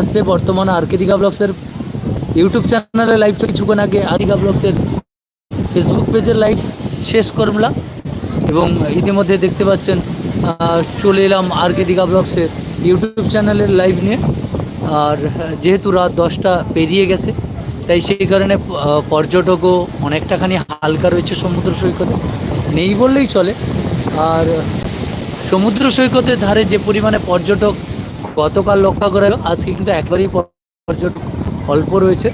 আসছে বর্তমানে আরকে দীঘা ব্লগসের ইউটিউব চ্যানেলে লাইভ কিছুক্ষণ আগে আদিঘা ব্লগসের ফেসবুক পেজের লাইভ শেষ করলাম এবং ইতিমধ্যে দেখতে পাচ্ছেন চলে এলাম আরকে দীঘা ব্লগসের ইউটিউব চ্যানেলের লাইভ নিয়ে। আর যেহেতু রাত দশটা পেরিয়ে গেছে, তাই সেই কারণে পর্যটকও অনেকটাখানি হালকা রয়েছে সমুদ্র সৈকতে। নেই বললেই চলে। আর, সমুদ্র সৈকতের ধারে যে পরিমাণে পর্যটক গতকাল লক্ষ্য করা আজকে কিন্তু একবারেই পর্যটক অল্প রয়েছে।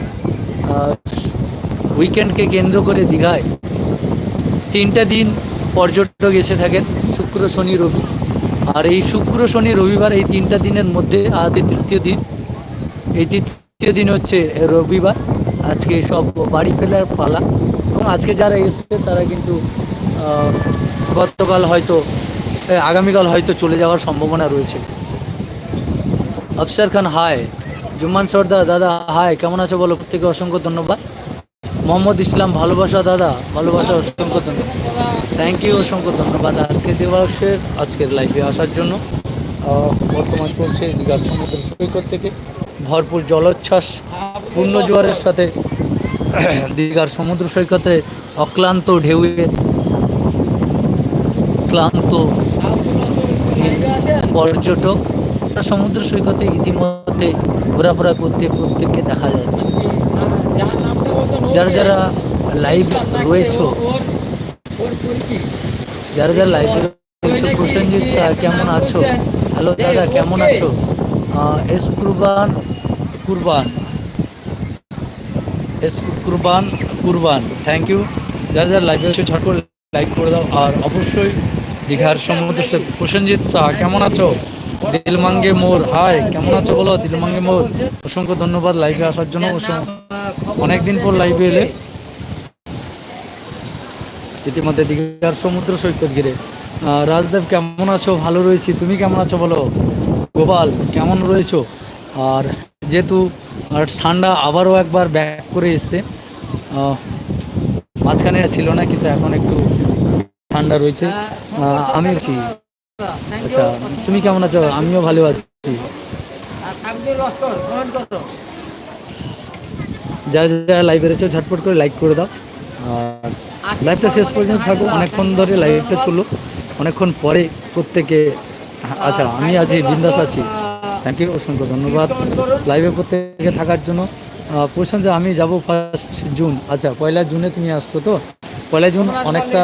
উইকেন্ডকে কেন্দ্র করে দীঘায় তিনটা দিন পর্যটক এসে থাকেন শুক্র, শনি, রবি। আর এই শুক্র, শনি, রবিবার এই তিনটা দিনের মধ্যে আজ তৃতীয় দিন। এই তৃতীয় দিন হচ্ছে রবিবার। আজকে সব বাড়ি ফেরার পালা। এবং আজকে যারা এসছে, তারা কিন্তু গতকাল হয়তো আগামীকাল হয়তো চলে যাওয়ার সম্ভাবনা রয়েছে। আফসার খান হাই জুম্মান সর্দার দাদা হাই কেমন আছো বলো? প্রত্যেকে অসংখ্য ধন্যবাদ। মোহাম্মদ ইসলাম ভালোবাসা দাদা ভালোবাসা অসংখ্য ধন্যবাদ। থ্যাংক ইউ অসংখ্য ধন্যবাদ। আজকে দিবসের আজকের লাইভে আসার জন্য বর্তমান চলছে দীঘার সমুদ্র সৈকত থেকে। ভরপুর জলোচ্ছ্বাস পূর্ণ জোয়ারের সাথে দীঘার সমুদ্র সৈকতে অক্লান্ত ঢেউয়ে ক্লান্ত পর্যটক। সমুদ্র সৈকতে ইতিমধ্যে ঘোরাফেরা করতে প্রত্যেককে দেখা যাচ্ছে। যারা যারা লাইভ রয়েছে যারা যারা লাইভ রয়েছে প্রসেনজিৎ স্যার কেমন আছো? হ্যালো দাদা কেমন আছো? S Kurban Kurban. S Kurban Kurban. Thank you যারা যারা লাইভে রয়েছে ঝট করে লাইক করে দাও। আর অবশ্যই দীঘার সমুদ্র সৈকত প্রসেনজিৎ শাহ কেমন আছো? দিলমাঙ্গে মোর। হাই কেমন আছো বলো? দিলমাঙ্গে মোর। অসংখ্য ধন্যবাদ লাইভে আসার জন্য। অনেকদিন পর লাইভে এলে। ইতিমধ্যে দীঘার সমুদ্র সৈকত ঘিরে। রাজদেব কেমন আছো? ভালো রয়েছি। তুমি কেমন আছো বলো? গোপাল কেমন রয়েছো? আর যেহেতু আর ঠান্ডা আবারও একবার ব্যাক করে এসছে। মাঝখানে ছিল না কিন্তু এখন একটু ঠান্ডা রয়েছে। আহ, আমি আছি। আচ্ছা তুমি কেমন আছো? আমিও ভালো আছি। যারা যারা লাইভে রয়েছে ঝটপট করে লাইক করে দাও। আর লাইভটা শেষ পর্যন্ত থাকো অনেকক্ষণ ধরে লাইভটা চলো অনেকক্ষণ পরে প্রত্যেকে আচ্ছা আমি আছি বিন্দাস আছি। থ্যাংক ইউ অসংখ্য ধন্যবাদ। লাইভে প্রত্যেকে থাকার জন্য। প্রশান্ত আমি যাব ফার্স্ট জুন আচ্ছা পয়লা জুনে তুমি আসছো তো? পয়লা জুন অনেকটা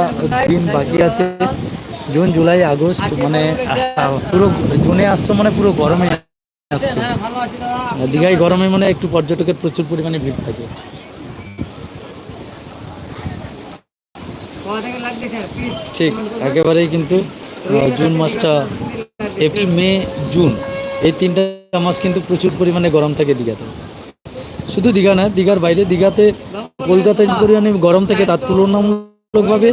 দিন বাকি আছে। জুন জুলাই আগস্ট মানে পুরো জুনে আসছো মানে পুরো গরমে আসছো। আর দীঘায় গরমে মানে একটু পর্যটকের প্রচুর পরিমাণে ভিড় থাকে। ঠিক একেবারেই কিন্তু জুন মাসটা এপ্রিল মে জুন এই তিনটা মাস কিন্তু প্রচুর পরিমাণে গরম থাকে দীঘাতে। শুধু দীঘা না দীঘার বাইরে দীঘাতে কলকাতায় পরিমাণে গরম থাকে তার তুলনামূলকভাবে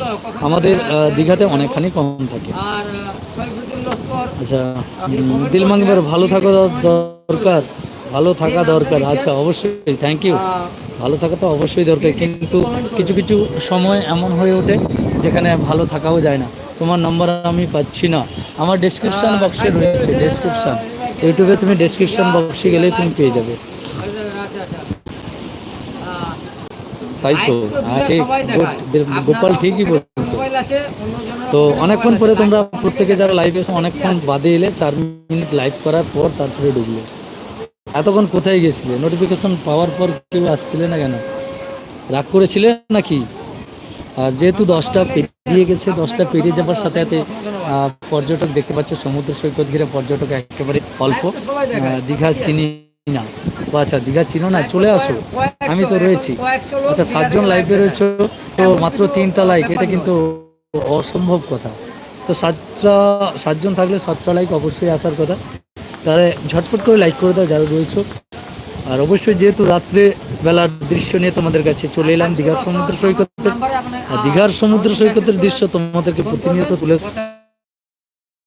আমাদের দীঘাতে অনেকখানি কম থাকে। আচ্ছা উম, দিলমাঙ্গিবার ভালো থাকা দরকার ভালো থাকা দরকার। আচ্ছা অবশ্যই থ্যাংক ইউ ভালো থাকা তো অবশ্যই দরকার কিন্তু কিছু কিছু সময় এমন হয়ে ওঠে যেখানে ভালো থাকাও যায় না। তোমার নাম্বার আমি পাচ্ছি না। আমার ডেসক্রিপশন বক্সে রয়েছে ডেসক্রিপশন ইউটিউবে তুমি ডেসক্রিপশন বক্সে গেলেই তুমি পেয়ে যাবে। তাই তো? হ্যাঁ গোপাল ঠিকই বলছো। তো অনেকক্ষণ পরে তোমরা প্রত্যেকে যারা লাইভ এসে অনেকক্ষণ বাদে এলে চার মিনিট লাইভ করার পর তারপরে ঢুকলে। এতক্ষণ কোথায় গেছিলে? নোটিফিকেশন পাওয়ার পর কেউ আসছিলে না কেন? রাগ করেছিলে নাকি? আর যেহেতু দশটা পেরিয়ে গেছে দশটা পেরিয়ে যাবার সাথে সাথে পর্যটক দেখতে পাচ্ছ সমুদ্র সৈকত ঘিরে পর্যটক একেবারে অল্প। দীঘা চিনি না। ও আচ্ছা দীঘা চিনো না চলে আসো। আমি তো রয়েছি। আচ্ছা সাতজন লাইভে রয়েছে তো মাত্র তিনটা লাইক এটা কিন্তু অসম্ভব কথা। তো সাতটা সাতজন থাকলে সাতটা লাইক অবশ্যই আসার কথা। তাহলে ঝটপট করে লাইক করে দাও যারা রয়েছে। আর অবশ্যই যেহেতু রাত্রে বেলার দৃশ্য নিয়ে তোমাদের কাছে চলে এলাম দীঘার সমুদ্র সৈকতে আর দীঘার সমুদ্র সৈকতের দৃশ্য তোমাদেরকে প্রতিনিয়ত তুলে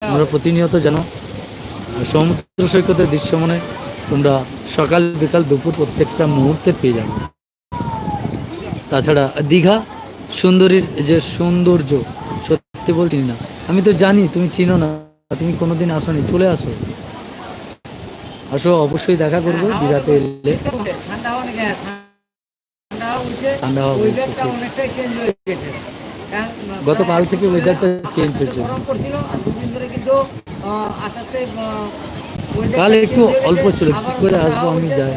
আমরা প্রতিনিয়ত জানো। সমুদ্র সৈকতের দৃশ্য মনে তোমরা সকাল বিকাল দুপুর প্রত্যেকটা মুহূর্তে পেয়ে যাবে। তাছাড়া দীঘা সুন্দরীর যে সৌন্দর্য সত্যি বলছি না। আমি তো জানি তুমি চিনো না তুমি কোনোদিন আসোনি চলে আসো। আসো অবশ্যই দেখা করব হ্যাঁ, দীঘাতে এলে। ঠান্ডা ওয়েদারটা চেঞ্জ হয়ে গতকাল থেকে আস্তে আস্তে হয়েছে। গরম পড়ছিল আর দুদিন ধরে কিন্তু আস্তে আস্তে আহ, weatherটা কাল একটু। অল্প ছিল, কি করে আসব আমি যাই,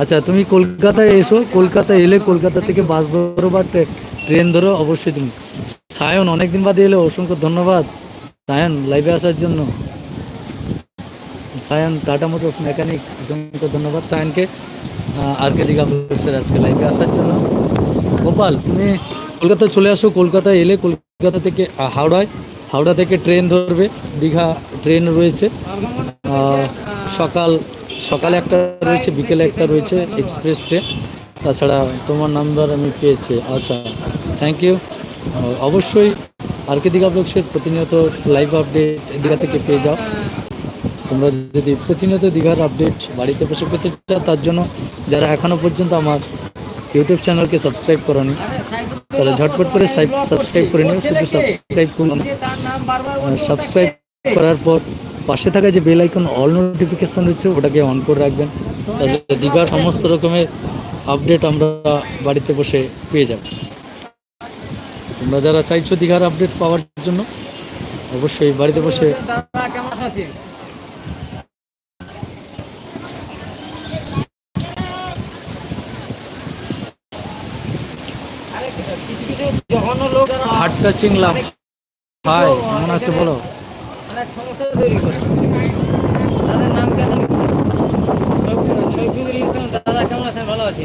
আচ্ছা তুমি কলকাতায় এসো কলকাতায় এলে কলকাতা থেকে বাস ধরো বা ট্রেন ধরো অবশ্যই তুমি। সায়ন অনেকদিন বাদে এলে অসংখ্য ধন্যবাদ। সায়ন লাইভে আসার জন্য। সায়ন টাটা মোটরস মেকানিক অসংখ্য ধন্যবাদ সায়নকে। আর কে দিঘা আজকে লাইভে আসার জন্য। গোপাল তুমি কলকাতা চলে আসো কলকাতা এলে কলকাতা থেকে হাওড়ায়। হাওড়া থেকে ট্রেন ধরবে, দীঘা ট্রেন রয়েছে। সকাল, সকালে একটা রয়েছে, বিকেলে একটা রয়েছে, এক্সপ্রেস ট্রেন। তাছাড়া তোমার নাম্বার আমি পেয়েছি। আচ্ছা থ্যাংক ইউ অবশ্যই আর কে দীঘা ব্লগসের প্রতিনিয়ত লাইভ আপডেট দীঘা থেকে পেয়ে যাও। তোমরা যদি প্রতিনিয়ত দীঘার আপডেট বাড়িতে বসে পেতে চাও, তার জন্য যারা এখনও পর্যন্ত আমার ইউটিউব চ্যানেলকে সাবস্ক্রাইব করনি। তাহলে ঝটপট করে সাবস্ক্রাইব করে নিও, শুধু সাবস্ক্রাইব করুন। সাবস্ক্রাইব করার পর পাশে থাকা যে বেল আইকন, অল নোটিফিকেশন রয়েছে, ওটাকে অন করে রাখবেন। তাহলে দীঘার সমস্ত রকমের আপডেট আমরা বাড়িতে বসে পেয়ে যাব। তোমরা যারা চাইছো দীঘার আপডেট পাওয়ার জন্য, অবশ্যই বাড়িতে বসে দাদা কেমন আছে আরে কিছু কিছু জঘন্য টাচিং লাভ হাই কেমন আছে বলো? অনেক সমস্যা তৈরি করে। তাদের নাম কেন লিখছে শৈফুল- শৈফুল দাদা কেমন আছেন? ভালো আছে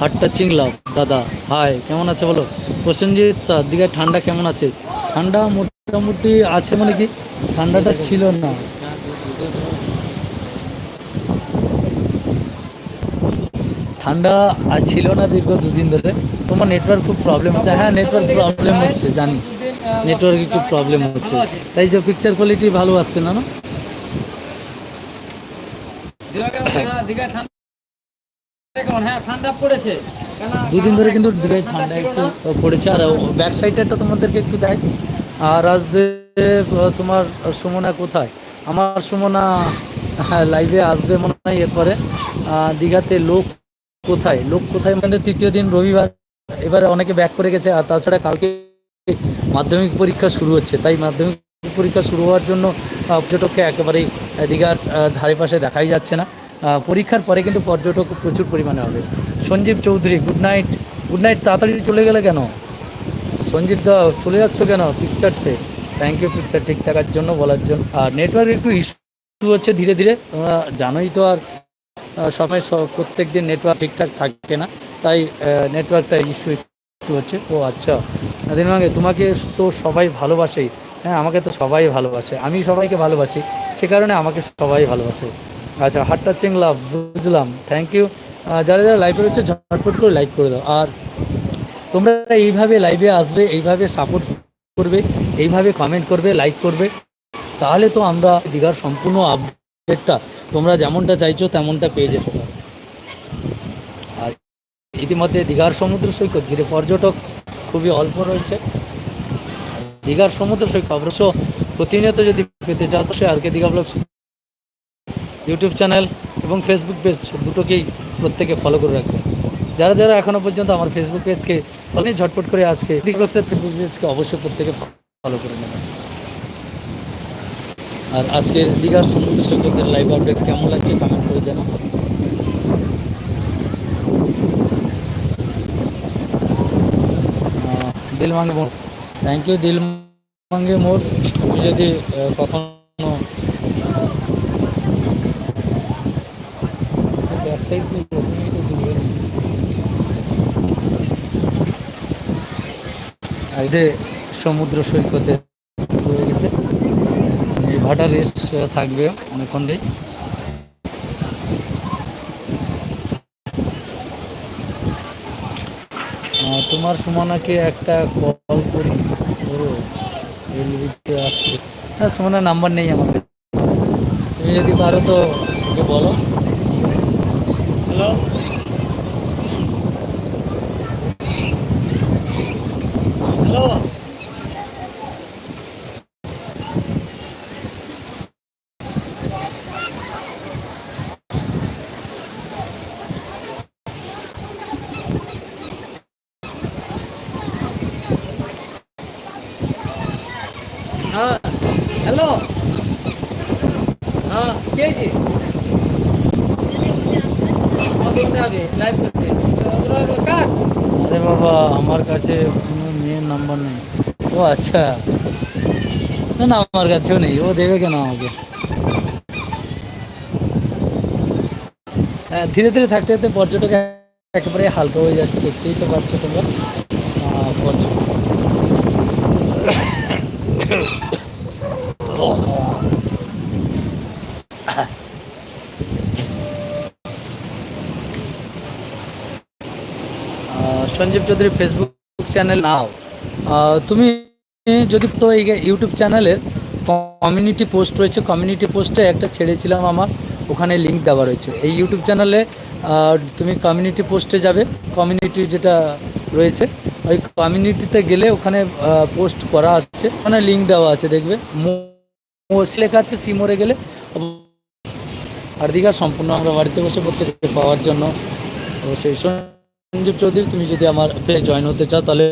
হার্ট টাচিং দাদা। হাই কেমন আছে বলো? প্রসেনজিৎ স্যার দীঘায় ঠান্ডা কেমন আছে? ঠান্ডা মোটামুটি আছে মানে কি, ঠান্ডাটা ছিল না। ঠান্ডা আর ছিল না দীর্ঘ দুদিন ধরে। তোমার নেটওয়ার্ক খুব প্রবলেম হচ্ছে। হ্যাঁ নেটওয়ার্ক প্রবলেম হচ্ছে, জানি। নেটওয়ার্ক একটু প্রবলেম হচ্ছে। তাই যে পিকচার কোয়ালিটি ভালো আসছে না না? দুদিন ধরে কিন্তু দীঘায় ঠান্ডা একটু পড়েছে। আর ব্যাক সাইডটা তোমাদেরকে একটু দেয় আর রাজদেব তোমার সুমনা কোথায়? আমার সুমনা হ্যাঁ লাইভে আসবে মনে হয় এরপরে। দীঘাতে লোক কোথায়? লোক কোথায় মানে তৃতীয় দিন রবিবার। এবারে অনেকে ব্যাক করে গেছে আর তাছাড়া কালকে মাধ্যমিক পরীক্ষা শুরু হচ্ছে। তাই মাধ্যমিক পরীক্ষা শুরু হওয়ার জন্য পর্যটককে একেবারেই দীঘার ধারে পাশে দেখাই যাচ্ছে না। পরীক্ষার পরে কিন্তু পর্যটক প্রচুর পরিমাণে হবে। Sanjib Chowdhury good night good night তাড়াতাড়ি চলে গেলে কেন? সঞ্জীব দা, চলে যাচ্ছ কেন? পিকচারছে থ্যাংক ইউ পিকচার ঠিক থাকার জন্য বলার জন্য। আর নেটওয়ার্ক একটু ইস্যু হচ্ছে ধীরে ধীরে। তোমরা জানোই তো আর সময় প্রত্যেক দিন নেটওয়ার্ক ঠিকঠাক থাকে না। তাই নেটওয়ার্কটা ইস্যু একটু হচ্ছে। ও আচ্ছা। দিনমাগে তোমাকে তো সবাই ভালোবাসে। হ্যাঁ আমাকে তো সবাই ভালোবাসে। আমি সবাইকে ভালোবাসি। সে কারণে আমাকে সবাই ভালোবাসে। আচ্ছা হাট টাচিং লাভ বুঝলাম থ্যাংক ইউ যারা যারা লাইভে রয়েছে, ঝটপট করে লাইক করে দাও। আর তোমরা এইভাবে লাইভে আসবে, এইভাবে সাপোর্ট করবে, এইভাবে কমেন্ট করবে লাইক করবে, তাহলে তো আমরা দীঘার সম্পূর্ণ আপডেটটা তোমরা যেমনটা চাইছো তেমনটা পেয়ে যেতে পারো। আর ইতিমধ্যে দীঘার সমুদ্র সৈকত ঘিরে পর্যটক খুবই অল্প রয়েছে। দীঘার সমুদ্র সৈকত অবশ্য প্রতিনিয়ত যদি পেতে চাও, তো সে R K Digha blog YouTube channel এবং ফেসবুক পেজ দুটোকেই প্রত্যেকে ফলো করে রাখবেন যারা যারা এখনও পর্যন্ত আমার ফেসবুক পেজকে অনেক ঝটপট করে আজকে ব্লগসের ফেসবুক পেজকে অবশ্যই প্রত্যেকে ফলো করে নেবেন। আর আজকে দীঘার সমুদ্র সৈকতের লাইভ আপডেট কেমন লাগছে কমেন্ট করে জানাও আহ, দিল মাঙ্গে মোড় থ্যাংক ইউ দিল মাঙ্গে মোড় তুমি যদি কখনো দিয়ে প্রথমেই তো দূরে আর সমুদ্র সৈকতে হয়ে গেছে। এই ভাটা রেস থাকবে অনেকক্ষণই আহ, তোমার সুমনাকে একটা কল করি। ও আসছে। হ্যাঁ সুমনার নাম্বার নেই আমার তুমি যদি পারো তো ওকে বলো। হ্যাঁ হ্যালো। হ্যাঁ। কে জি? আমাকে হবে লাইভ করতে আরে বাবা আমার কাছে নাম্বার নেই। ও আচ্ছা। না আমার কাছেও নেই। ও দেবে কেন আমাকে? হ্যাঁ, ধীরে ধীরে থাকতে থাকতে পর্যটক একেবারে হালকা হয়ে যাচ্ছে। দেখতেই তো পাচ্ছ তোমরা। সঞ্জীব চৌধুরী ফেসবুক চ্যানেল নাও। তুমি যদি তো এই ইউটিউব চ্যানেলের কমিউনিটি পোস্ট রয়েছে কমিউনিটি পোস্টে একটা ছেড়েছিলাম আমার, ওখানে লিঙ্ক দেওয়া রয়েছে। এই ইউটিউব চ্যানেলে তুমি কমিউনিটি পোস্টে যাবে কমিউনিটি যেটা রয়েছে, ওই কমিউনিটিতে গেলে ওখানে পোস্ট করা আছে, ওখানে লিঙ্ক দেওয়া আছে, দেখবে। লেখা আছে, সিমোরে গেলে। আর দীঘা সম্পূর্ণ আমরা বাড়িতে বসে প্রত্যেককে পাওয়ার জন্য। সেই সঞ্জীব চৌধুরী, তুমি যদি আমার জয়েন হতে চাও, তাহলে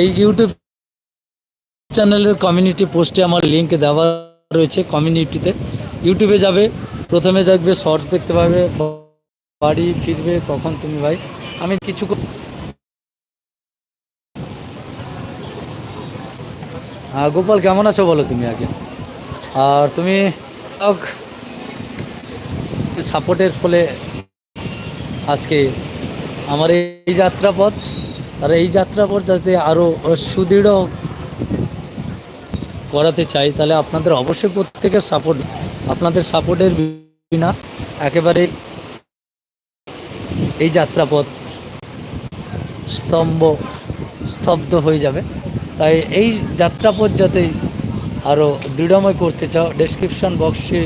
এই ইউটিউব চ্যানেলের কমিউনিটি পোস্টে আমার লিঙ্ক দেওয়া রয়েছে কমিউনিটিতে ইউটিউবে যাবে, প্রথমে দেখবে শর্টস দেখতে পাবে, বাড়ি ফিরবে, কখন তুমি ভাই? আমি কিছু হ্যাঁ গোপাল, কেমন আছো বলো তুমি আগে? আর তুমি সাপোর্টের ফলে আজকে আমার এই যাত্রাপথ। আর এই যাত্রাপথ যাতে আরও সুদৃঢ় করাতে চাই তাহলে আপনাদের অবশ্যই প্রত্যেকের সাপোর্ট আপনাদের সাপোর্টের বিনা একেবারে এই যাত্রাপথ স্তম্ভ, স্তব্ধ হয়ে যাবে। তাই এই যাত্রাপথ যাতে আরও দৃঢ়ময় করতে চাও ডেসক্রিপশন বক্সে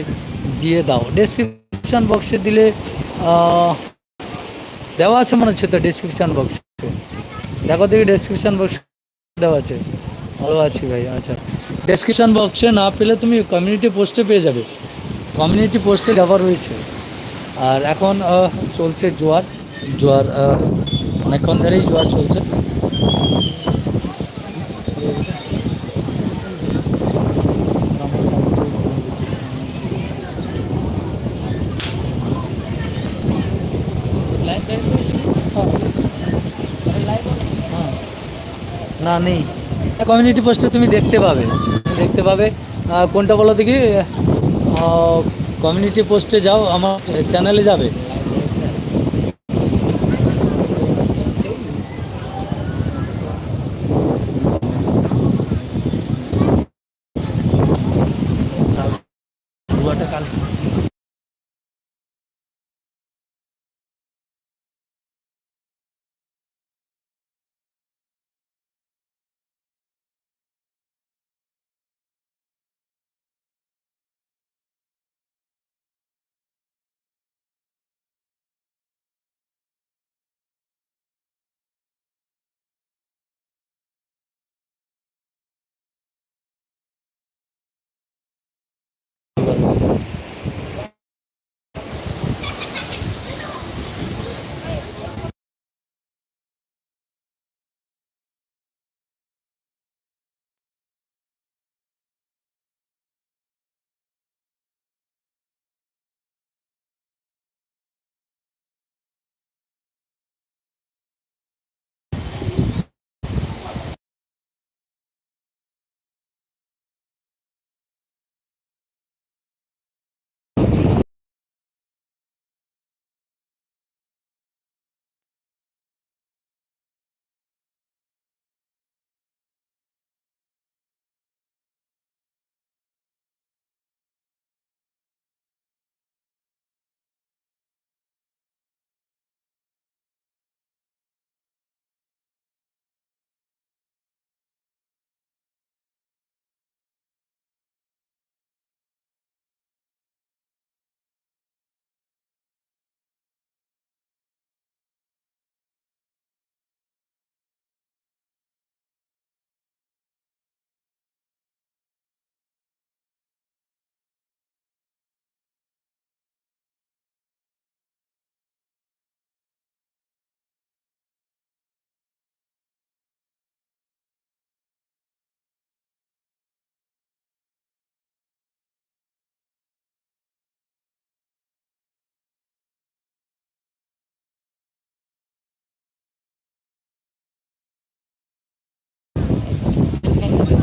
দিয়ে দাও। ডেসক্রিপশন বক্সে দিলে দেওয়া আছে মনে হচ্ছে তো ডেসক্রিপশন বক্সে দেখো দেখি ডেসক্রিপশান বক্স দেওয়া আছে। ভালো আছি ভাই আচ্ছা। ডেসক্রিপশান বক্সে না পেলে তুমি কমিউনিটি পোস্টে পেয়ে যাবে। কমিউনিটি পোস্টে দেওয়া রয়েছে। আর এখন চলছে জোয়ার। জোয়ার অনেকক্ষণ ধরেই জোয়ার চলছে লাইভ লাইভ হ্যাঁ। না, নেই। কমিউনিটি পোস্টে তুমি দেখতে পাবে। দেখতে পাবে। কোনটা বলো দেখি? কমিউনিটি পোস্টে যাও, আমার চ্যানেলে যাবে। কাল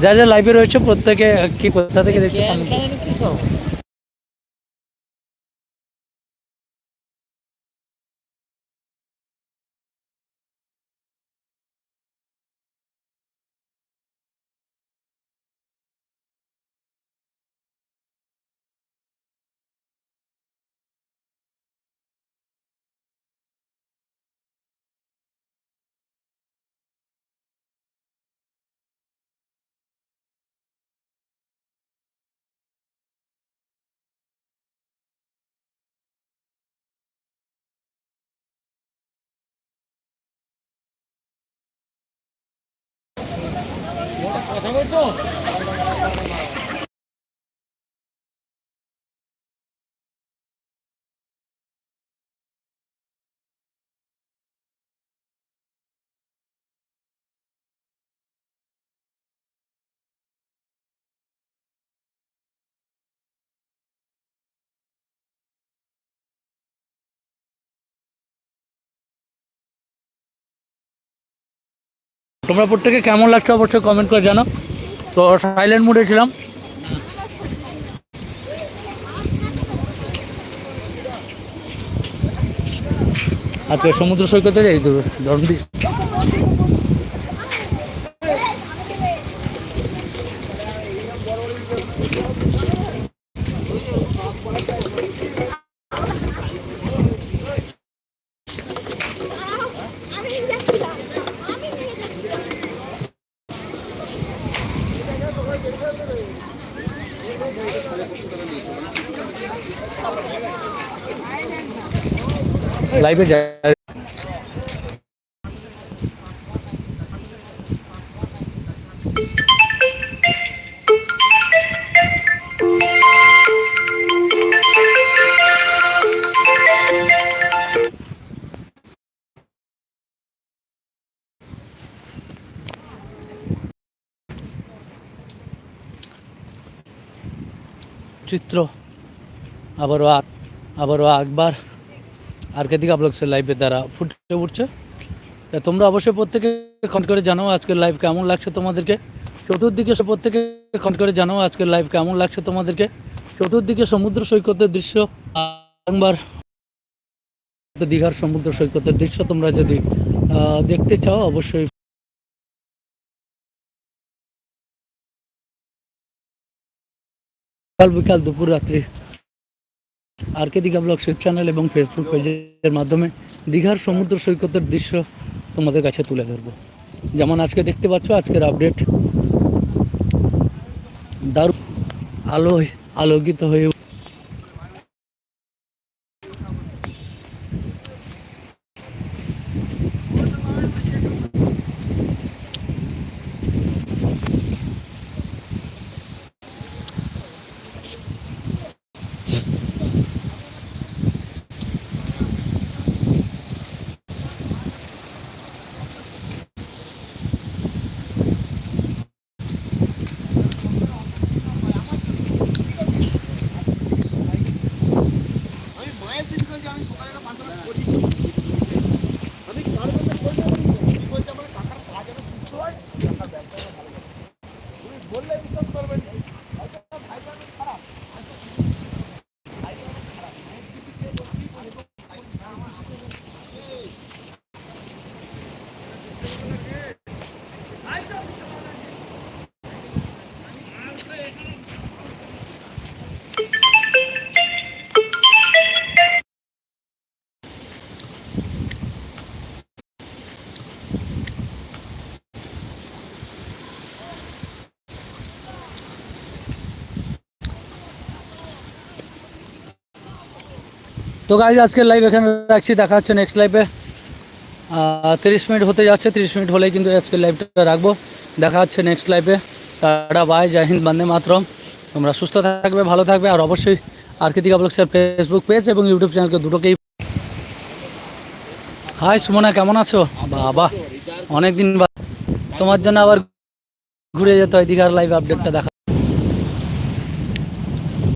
যা যা লাইভে রয়েছে প্রত্যেকে কি কোথা থেকে দেখছে কথা বলছো তোমরা প্রত্যেকে কেমন লাগছে অবশ্যই কমেন্ট করে জানো তো সাইলেন্ট মুডে ছিলাম। আজকে সমুদ্র সৈকতে যাই তো লাইভে যাই চিত্র আবারও আবারও একবার। আর কে দিকে আপলোক লাইভের দ্বারা ফুটে উঠছে। তা তোমরা অবশ্যই প্রত্যেকে কমেন্ট করে জানাও আজকের লাইভ কেমন লাগছে তোমাদেরকে। চতুর্দিকে প্রত্যেকে কমেন্ট করে জানাও আজকের লাইভ কেমন লাগছে তোমাদেরকে। চতুর্দিকে সমুদ্র সৈকতের দৃশ্য দীঘার সমুদ্র সৈকতের দৃশ্য তোমরা যদি দেখতে চাও অবশ্যই বিকাল দুপুর রাত্রি R K Digha blog YouTube channel এবং ফেসবুক পেজের মাধ্যমে দীঘার সমুদ্র সৈকতের দৃশ্য তোমাদের কাছে তুলে ধরবো। যেমন আজকে দেখতে পাচ্ছ, আজকের আপডেট দারু আলো আলোকিত হয়ে উঠ- আমি মায়ের দিন করেছি আমি সকালে একটা পাঁচটা করি আমি কার জন্য করি না, কি বলছে আমার কাকার কাজ যেন সুস্থ হয় কাকার ব্যবসা যেন ভালো হয়। তুমি বললে বিশ্বাস করবেন না। হয়তো আমার ভাইটা অনেক খারাপ হয়তো ভাইটা অনেক খারাপ। বুদ্ধিতে বুদ্ধি করে তো ভাই না আমার হাতে নেই। এই, ভাইটা বিশ্বাস করে না। তো গাইজ আজকের লাইভ এখানে রাখছি। দেখা হচ্ছে নেক্সট লাইভে তিরিশ মিনিট হতে যাচ্ছে। তিরিশ মিনিট হলেই কিন্তু আজকের লাইভটা রাখব। দেখা হচ্ছে নেক্সট লাইভে টাটা বাই জয় হিন্দ, বন্দে মাতরম। তোমরা সুস্থ থাকবে, ভালো থাকবে। আর অবশ্যই আর্কিতিকা ব্লগসের ফেসবুক পেজ এবং ইউটিউব চ্যানেলকে দুটোকেই হাই সুমনা, কেমন আছো? বাবা অনেক দিন বাদ তোমার জন্য আবার ঘুরে যেতে হয় দীঘার লাইভ আপডেটটা দেখা